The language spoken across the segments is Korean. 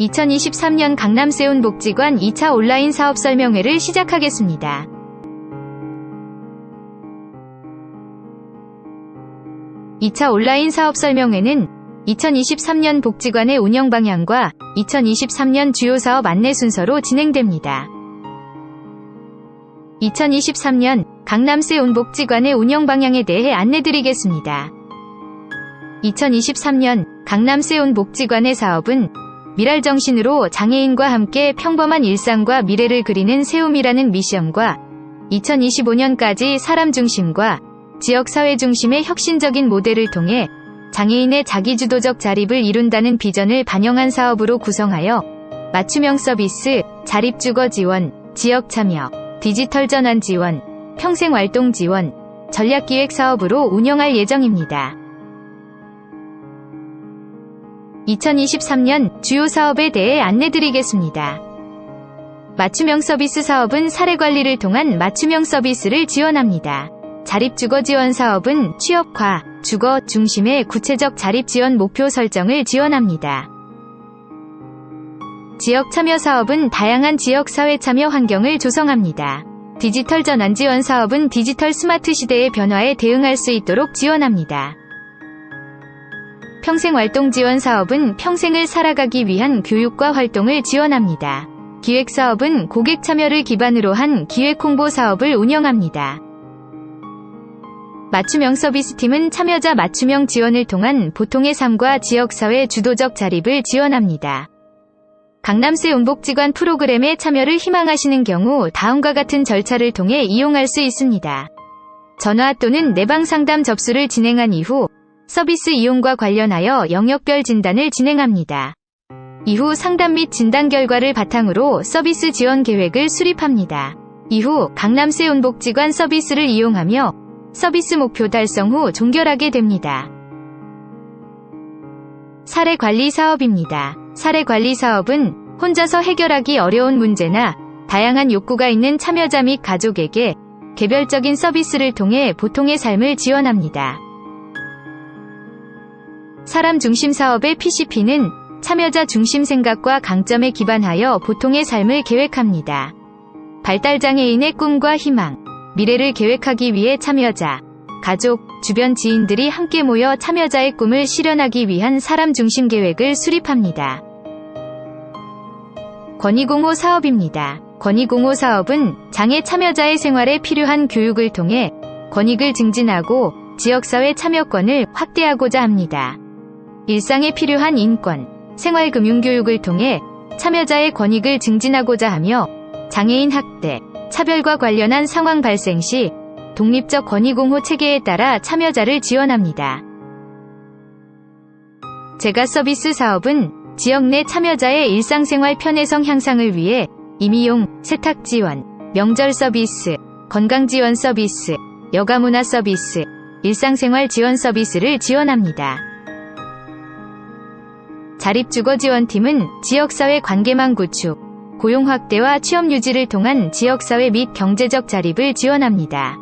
2023년 강남세운 복지관 2차 온라인 사업 설명회를 시작하겠습니다. (2차) 온라인 사업 설명회는 2023년 복지관의 운영 방향과 2023년 주요 사업 안내 순서로 진행됩니다. 2023년 강남세 운 복지관의 운영 방향에 대해 안내드리겠습니다. 2023년 강남세 운 복지관의 사업은 미랄 정신으로 장애인과 함께 평범한 일상과 미래를 그리는 세움이라는 미션과 2025년까지 사람 중심과 지역 사회 중심의 혁신적인 모델을 통해 장애인의 자기주도적 자립을 이룬다는 비전을 반영한 사업으로 구성하여 맞춤형 서비스, 자립주거 지원, 지역 참여, 디지털 전환 지원, 평생 활동 지원, 전략기획 사업으로 운영할 예정입니다. 2023년 주요 사업에 대해 안내드리겠습니다. 맞춤형 서비스 사업은 사례 관리를 통한 맞춤형 서비스를 지원합니다. 자립 주거 지원 사업은 취업과 주거 중심의 구체적 자립 지원 목표 설정을 지원합니다. 지역 참여 사업은 다양한 지역 사회 참여 환경을 조성합니다. 디지털 전환 지원 사업은 디지털 스마트 시대의 변화에 대응할 수 있도록 지원합니다. 평생 활동 지원 사업은 평생을 살아가기 위한 교육과 활동을 지원합니다. 기획 사업은 고객 참여를 기반으로 한 기획 홍보 사업을 운영합니다. 맞춤형 서비스팀은 참여자 맞춤형 지원을 통한 보통의 삶과 지역사회 주도적 자립을 지원합니다. 강남시 운복지관 프로그램에 참여를 희망하시는 경우 다음과 같은 절차를 통해 이용할 수 있습니다. 전화 또는 내방 상담 접수를 진행한 이후 서비스 이용과 관련하여 영역별 진단을 진행합니다. 이후 상담 및 진단 결과를 바탕으로 서비스 지원 계획을 수립합니다. 이후 강남시 운복지관 서비스를 이용하며 서비스 목표 달성 후 종결하게 됩니다. 사례 관리 사업입니다. 사례 관리 사업은 혼자서 해결하기 어려운 문제나 다양한 욕구가 있는 참여자 및 가족에게 개별적인 서비스를 통해 보통의 삶을 지원합니다. 사람 중심 사업의 PCP는 참여자 중심 생각과 강점에 기반하여 보통의 삶을 계획합니다. 발달장애인의 꿈과 희망, 미래를 계획하기 위해 참여자, 가족, 주변 지인들이 함께 모여 참여자의 꿈을 실현하기 위한 사람 중심 계획을 수립합니다. 권익공호 사업입니다. 권익공호 사업은 장애 참여자의 생활에 필요한 교육을 통해 권익을 증진하고 지역사회 참여권을 확대하고자 합니다. 일상에 필요한 인권, 생활금융교육을 통해 참여자의 권익을 증진하고자 하며 장애인 학대, 차별과 관련한 상황 발생 시 독립적 권익공호 체계에 따라 참여자를 지원합니다. 제가 서비스 사업은 지역 내 참여자의 일상생활 편의성 향상을 위해 임의용, 세탁 지원, 명절 서비스, 건강 지원 서비스, 여가 문화 서비스, 일상생활 지원 서비스를 지원합니다. 자립주거 지원팀은 지역사회 관계망 구축, 고용 확대와 취업 유지를 통한 지역사회 및 경제적 자립을 지원합니다.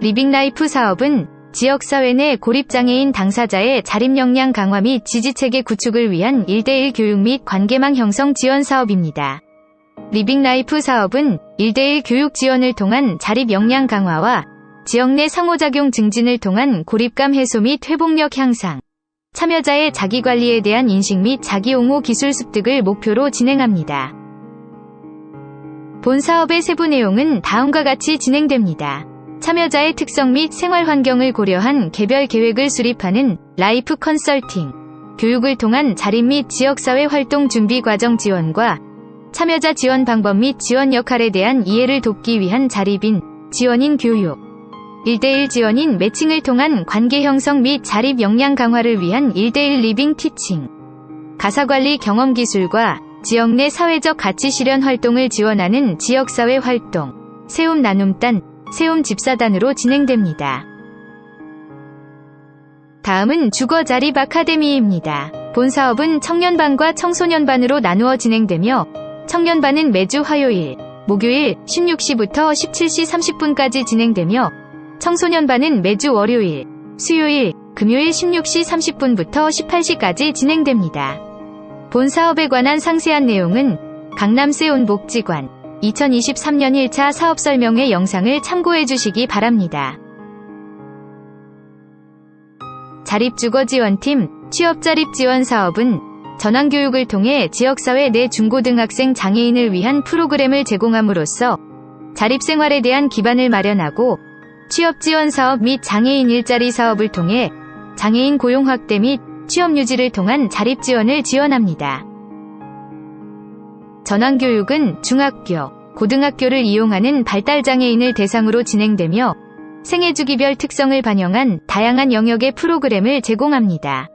리빙라이프 사업은 지역사회 내 고립장애인 당사자의 자립 역량 강화 및 지지체계 구축을 위한 1대1 교육 및 관계망 형성 지원 사업입니다. 리빙라이프 사업은 1대1 교육 지원을 통한 자립 역량 강화와 지역 내 상호작용 증진을 통한 고립감 해소 및 회복력 향상, 참여자의 자기관리에 대한 인식 및 자기옹호 기술 습득을 목표로 진행합니다. 본 사업의 세부 내용은 다음과 같이 진행됩니다. 참여자의 특성 및 생활 환경을 고려한 개별 계획을 수립하는 라이프 컨설팅, 교육을 통한 자립 및 지역사회 활동 준비 과정 지원과 참여자 지원 방법 및 지원 역할에 대한 이해를 돕기 위한 자립인, 지원인 교육, 1대1 지원인 매칭을 통한 관계 형성 및 자립 역량 강화를 위한 1대1 리빙 티칭, 가사관리 경험 기술과 지역 내 사회적 가치 실현 활동을 지원하는 지역사회 활동, 세움 나눔단, 세움 집사단으로 진행됩니다. 다음은 주거 자립 아카데미입니다. 본 사업은 청년반과 청소년반으로 나누어 진행되며 청년반은 매주 화요일, 목요일 16시부터 17시 30분까지 진행되며 청소년반은 매주 월요일, 수요일, 금요일 16시 30분부터 18시까지 진행됩니다. 본 사업에 관한 상세한 내용은 강남세 온 복지관 2023년 1차 사업 설명회 영상을 참고해 주시기 바랍니다. 자립주거지원팀 취업자립지원 사업은 전환교육을 통해 지역사회 내 중고등학생 장애인을 위한 프로그램을 제공함으로써 자립생활에 대한 기반을 마련하고 취업지원 사업 및 장애인 일자리 사업을 통해 장애인 고용 확대 및 취업 유지를 통한 자립 지원을 지원합니다. 전환교육은 중학교, 고등학교를 이용하는 발달장애인을 대상으로 진행되며 생애주기별 특성을 반영한 다양한 영역의 프로그램을 제공합니다.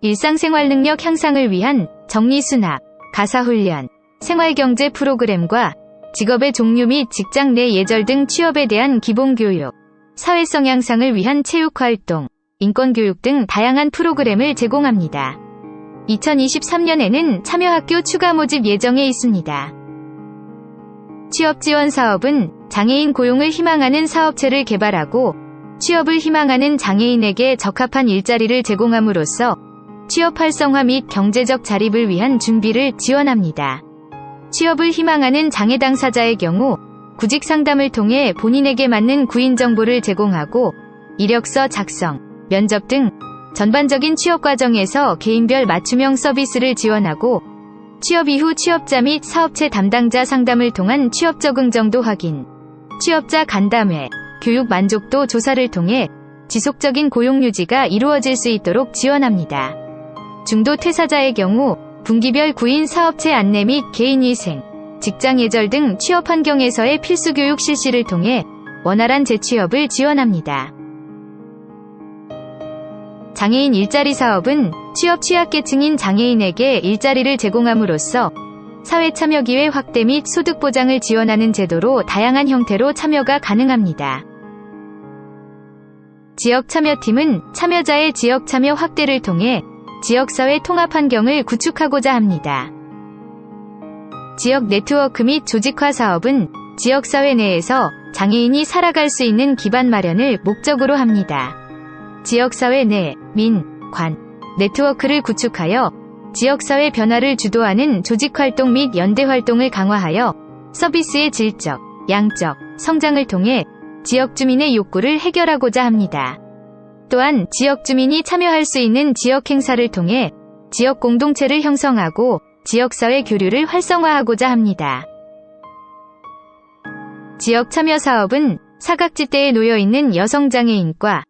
일상생활 능력 향상을 위한 정리수납, 가사훈련, 생활경제 프로그램과 직업의 종류 및 직장 내 예절 등 취업에 대한 기본교육, 사회성 향상을 위한 체육활동, 인권교육 등 다양한 프로그램을 제공합니다. 2023년에는 참여학교 추가 모집 예정에 있습니다. 취업지원 사업은 장애인 고용을 희망하는 사업체를 개발하고 취업을 희망하는 장애인에게 적합한 일자리를 제공함으로써 취업 활성화 및 경제적 자립을 위한 준비를 지원합니다. 취업을 희망하는 장애 당사자의 경우 구직 상담을 통해 본인에게 맞는 구인 정보를 제공하고 이력서 작성, 면접 등 전반적인 취업 과정에서 개인별 맞춤형 서비스를 지원하고 취업 이후 취업자 및 사업체 담당자 상담을 통한 취업 적응 정도 확인, 취업자 간담회, 교육 만족도 조사를 통해 지속적인 고용 유지가 이루어질 수 있도록 지원합니다. 중도 퇴사자의 경우 분기별 구인 사업체 안내 및 개인 위생, 직장 예절 등 취업 환경에서의 필수 교육 실시를 통해 원활한 재취업을 지원합니다. 장애인 일자리 사업은 취업 취약계층인 장애인에게 일자리를 제공함으로써 사회 참여 기회 확대 및 소득 보장을 지원하는 제도로 다양한 형태로 참여가 가능합니다. 지역 참여팀은 참여자의 지역 참여 확대를 통해 지역사회 통합 환경을 구축하고자 합니다. 지역 네트워크 및 조직화 사업은 지역사회 내에서 장애인이 살아갈 수 있는 기반 마련을 목적으로 합니다. 지역사회 내, 민, 관, 네트워크를 구축하여 지역사회 변화를 주도하는 조직활동 및 연대활동을 강화하여 서비스의 질적, 양적, 성장을 통해 지역 주민의 욕구를 해결하고자 합니다. 또한 지역 주민이 참여할 수 있는 지역 행사를 통해 지역 공동체를 형성하고 지역사회 교류를 활성화하고자 합니다. 지역 참여 사업은 사각지대에 놓여 있는 여성장애인과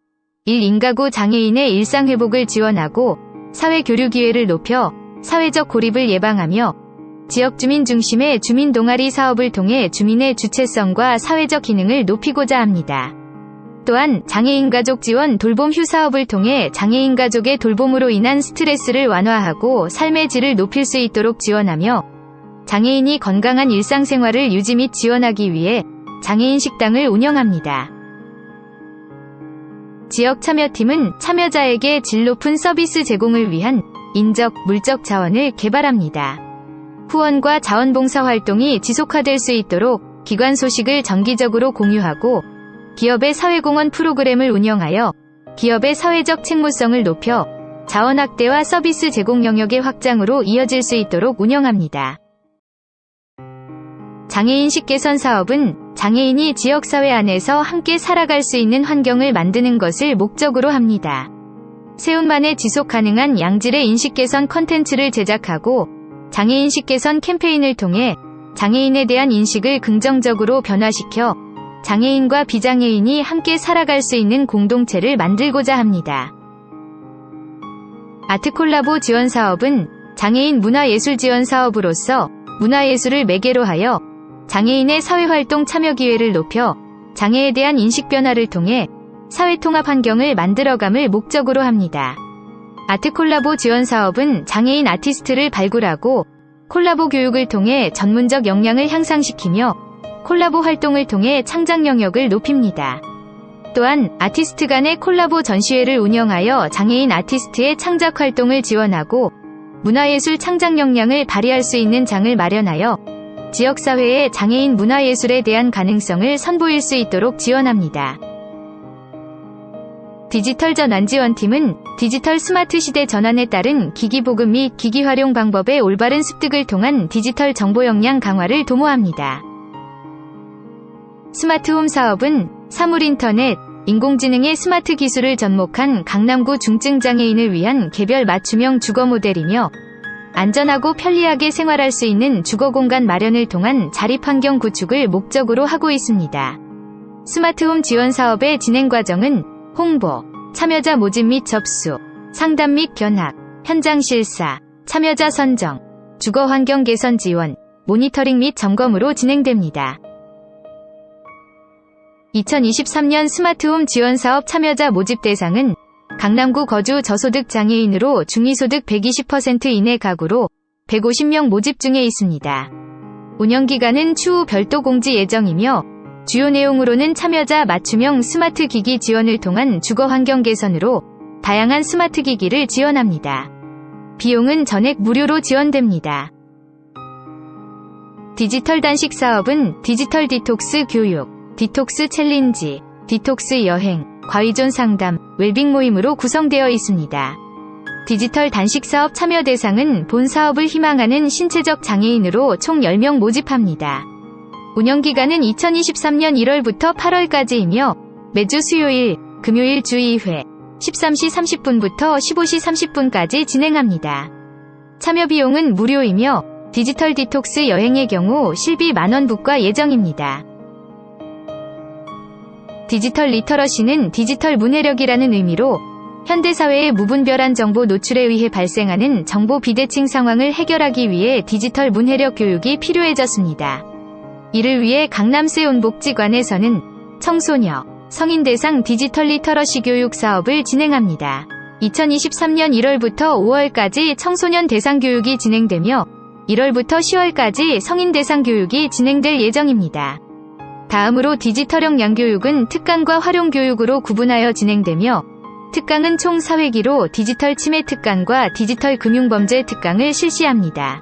1인가구 장애인의 일상회복을 지원하고 사회 교류 기회를 높여 사회적 고립을 예방하며 지역 주민 중심의 주민 동아리 사업을 통해 주민의 주체성과 사회적 기능을 높이고자 합니다. 또한 장애인 가족 지원 돌봄 휴 사업을 통해 장애인 가족의 돌봄으로 인한 스트레스를 완화하고 삶의 질을 높일 수 있도록 지원하며 장애인이 건강한 일상생활을 유지 및 지원하기 위해 장애인 식당을 운영합니다. 지역 참여팀은 참여자에게 질 높은 서비스 제공을 위한 인적, 물적 자원을 개발합니다. 후원과 자원봉사 활동이 지속화될 수 있도록 기관 소식을 정기적으로 공유하고 기업의 사회공헌 프로그램을 운영하여 기업의 사회적 책무성을 높여 자원 확대와 서비스 제공 영역의 확장으로 이어질 수 있도록 운영합니다. 장애인식 개선 사업은 장애인이 지역사회 안에서 함께 살아갈 수 있는 환경을 만드는 것을 목적으로 합니다. 세운만의 지속 가능한 양질의 인식 개선 컨텐츠를 제작하고 장애인식 개선 캠페인을 통해 장애인에 대한 인식을 긍정적으로 변화시켜 장애인과 비장애인이 함께 살아갈 수 있는 공동체를 만들고자 합니다. 아트콜라보 지원 사업은 장애인 문화예술 지원 사업으로서 문화예술을 매개로 하여 장애인의 사회활동 참여 기회를 높여 장애에 대한 인식 변화를 통해 사회통합 환경을 만들어감을 목적으로 합니다. 아트콜라보 지원 사업은 장애인 아티스트를 발굴하고 콜라보 교육을 통해 전문적 역량을 향상시키며 콜라보 활동을 통해 창작 영역을 높입니다. 또한 아티스트 간의 콜라보 전시회를 운영하여 장애인 아티스트의 창작 활동을 지원하고 문화예술 창작 역량을 발휘할 수 있는 장을 마련하여 지역사회의 장애인 문화예술에 대한 가능성을 선보일 수 있도록 지원합니다. 디지털 전환 지원팀은 디지털 스마트 시대 전환에 따른 기기 보급 및 기기 활용 방법의 올바른 습득을 통한 디지털 정보 역량 강화를 도모합니다. 스마트홈 사업은 사물인터넷, 인공지능의 스마트 기술을 접목한 강남구 중증장애인을 위한 개별 맞춤형 주거 모델이며 안전하고 편리하게 생활할 수 있는 주거 공간 마련을 통한 자립 환경 구축을 목적으로 하고 있습니다. 스마트홈 지원 사업의 진행 과정은 홍보, 참여자 모집 및 접수, 상담 및 견학, 현장 실사, 참여자 선정, 주거 환경 개선 지원, 모니터링 및 점검으로 진행됩니다. 2023년 스마트홈 지원 사업 참여자 모집 대상은 강남구 거주 저소득 장애인으로 중위소득 120% 이내 가구로 150명 모집 중에 있습니다. 운영기간은 추후 별도 공지 예정이며 주요 내용으로는 참여자 맞춤형 스마트 기기 지원을 통한 주거 환경 개선으로 다양한 스마트 기기를 지원합니다. 비용은 전액 무료로 지원됩니다. 디지털 단식 사업은 디지털 디톡스 교육, 디톡스 챌린지, 디톡스 여행, 과의존 상담, 웰빙 모임으로 구성되어 있습니다. 디지털 단식 사업 참여 대상은 본 사업을 희망하는 신체적 장애인으로 총 10명 모집합니다. 운영기간은 2023년 1월부터 8월까지이며 매주 수요일, 금요일 주 2회, 13시 30분부터 15시 30분까지 진행합니다. 참여 비용은 무료이며 디지털 디톡스 여행의 경우 실비 만원 부과 예정입니다. 디지털 리터러시는 디지털 문해력이라는 의미로 현대사회의 무분별한 정보 노출에 의해 발생하는 정보 비대칭 상황을 해결하기 위해 디지털 문해력 교육이 필요해졌습니다. 이를 위해 강남세운복지관에서는 청소년, 성인 대상 디지털 리터러시 교육 사업을 진행합니다. 2023년 1월부터 5월까지 청소년 대상 교육이 진행되며 1월부터 10월까지 성인 대상 교육이 진행될 예정입니다. 다음으로 디지털형 양교육은 특강과 활용 교육으로 구분하여 진행되며 특강은 총 4회기로 디지털 치매 특강과 디지털 금융범죄 특강을 실시합니다.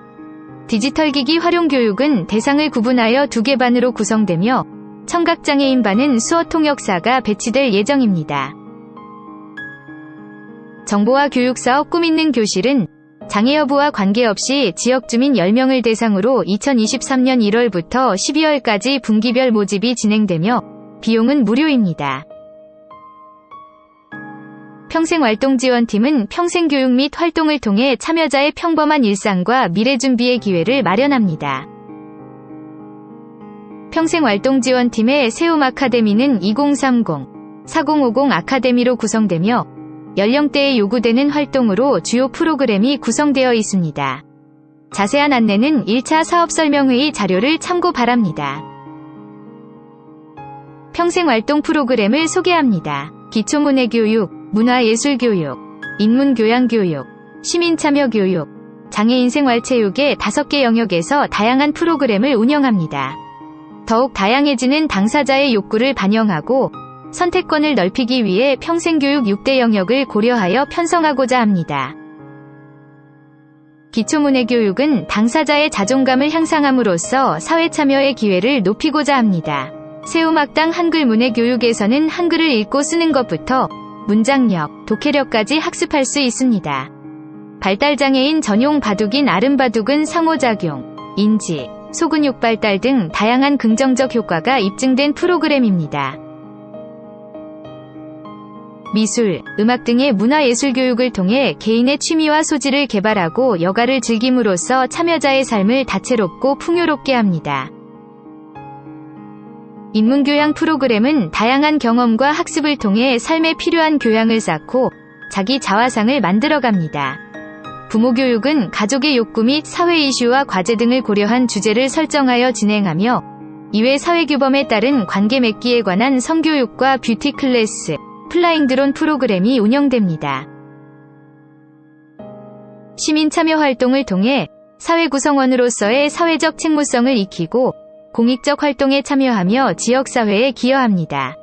디지털 기기 활용 교육은 대상을 구분하여 두 개 반으로 구성되며 청각장애인 반은 수어 통역사가 배치될 예정입니다. 정보화 교육 사업 꿈 있는 교실은 장애 여부와 관계없이 지역 주민 10명을 대상으로 2023년 1월부터 12월까지 분기별 모집이 진행되며 비용은 무료입니다. 평생활동지원팀은 평생교육 및 활동을 통해 참여자의 평범한 일상과 미래 준비의 기회를 마련합니다. 평생활동지원팀의 세움 아카데미는 2030, 4050 아카데미로 구성되며 연령대에 요구되는 활동으로 주요 프로그램이 구성되어 있습니다. 자세한 안내는 1차 사업 설명회의 자료를 참고 바랍니다. 평생활동 프로그램을 소개합니다. 기초문해 교육, 문화예술 교육, 인문교양 교육, 시민참여 교육, 장애인 생활체육의 5개 영역에서 다양한 프로그램을 운영합니다. 더욱 다양해지는 당사자의 욕구를 반영하고 선택권을 넓히기 위해 평생교육 6대 영역을 고려하여 편성하고자 합니다. 기초문해 교육은 당사자의 자존감을 향상함으로써 사회 참여의 기회를 높이고자 합니다. 세우막당 한글 문해 교육에서는 한글을 읽고 쓰는 것부터 문장력, 독해력까지 학습할 수 있습니다. 발달장애인 전용 바둑인 아름바둑은 상호작용, 인지, 소근육 발달 등 다양한 긍정적 효과가 입증된 프로그램입니다. 미술, 음악 등의 문화예술 교육을 통해 개인의 취미와 소질을 개발하고 여가를 즐김으로써 참여자의 삶을 다채롭고 풍요롭게 합니다. 인문교양 프로그램은 다양한 경험과 학습을 통해 삶에 필요한 교양을 쌓고 자기 자화상을 만들어갑니다. 부모 교육은 가족의 욕구 및 사회 이슈와 과제 등을 고려한 주제를 설정하여 진행하며 이외 사회규범에 따른 관계 맺기에 관한 성교육과 뷰티 클래스, 플라잉 드론 프로그램이 운영됩니다. 시민 참여 활동을 통해 사회 구성원으로서의 사회적 책무성을 익히고 공익적 활동에 참여하며 지역사회에 기여합니다.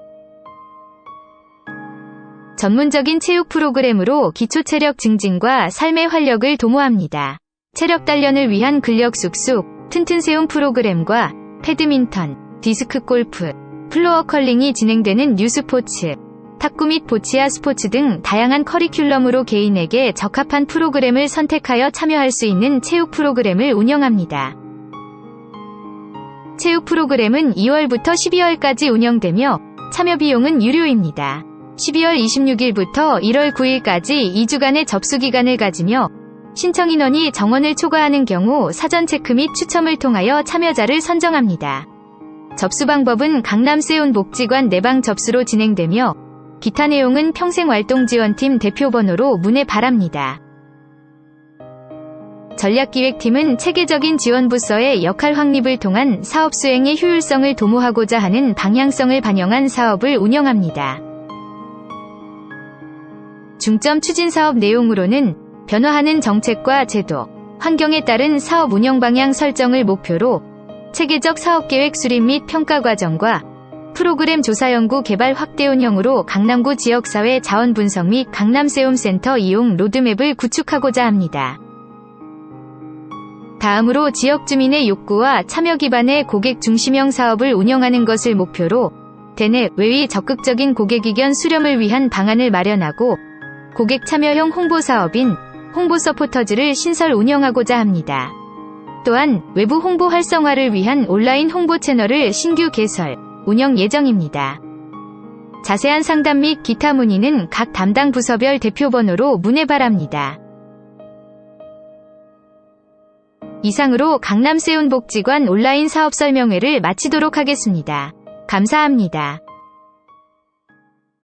전문적인 체육 프로그램으로 기초 체력 증진과 삶의 활력을 도모합니다. 체력 단련을 위한 근력 숙숙, 튼튼 세움 프로그램과 패드민턴, 디스크 골프, 플로어 컬링이 진행되는 뉴스포츠, 탁구 및 보치아 스포츠 등 다양한 커리큘럼으로 개인에게 적합한 프로그램을 선택하여 참여할 수 있는 체육 프로그램을 운영합니다. 체육 프로그램은 2월부터 12월까지 운영되며 참여 비용은 유료입니다. 12월 26일부터 1월 9일까지 2주간의 접수 기간을 가지며 신청 인원이 정원을 초과하는 경우 사전 체크 및 추첨을 통하여 참여자를 선정합니다. 접수 방법은 강남 세운 복지관 내방 접수로 진행되며 기타 내용은 평생활동지원팀 대표번호로 문의 바랍니다. 전략기획팀은 체계적인 지원 부서의 역할 확립을 통한 사업 수행의 효율성을 도모하고자 하는 방향성을 반영한 사업을 운영합니다. 중점 추진 사업 내용으로는 변화하는 정책과 제도, 환경에 따른 사업 운영 방향 설정을 목표로 체계적 사업 계획 수립 및 평가 과정과 프로그램 조사 연구 개발 확대 운영으로 강남구 지역사회 자원 분석 및 강남세움센터 이용 로드맵을 구축하고자 합니다. 다음으로 지역 주민의 욕구와 참여 기반의 고객 중심형 사업을 운영하는 것을 목표로 대내 외의 적극적인 고객 의견 수렴을 위한 방안을 마련하고 고객 참여형 홍보 사업인 홍보 서포터즈를 신설 운영하고자 합니다. 또한 외부 홍보 활성화를 위한 온라인 홍보 채널을 신규 개설, 운영 예정입니다. 자세한 상담 및 기타 문의는 각 담당 부서별 대표번호로 문의 바랍니다. 이상으로 강남세운복지관 온라인 사업 설명회를 마치도록 하겠습니다. 감사합니다.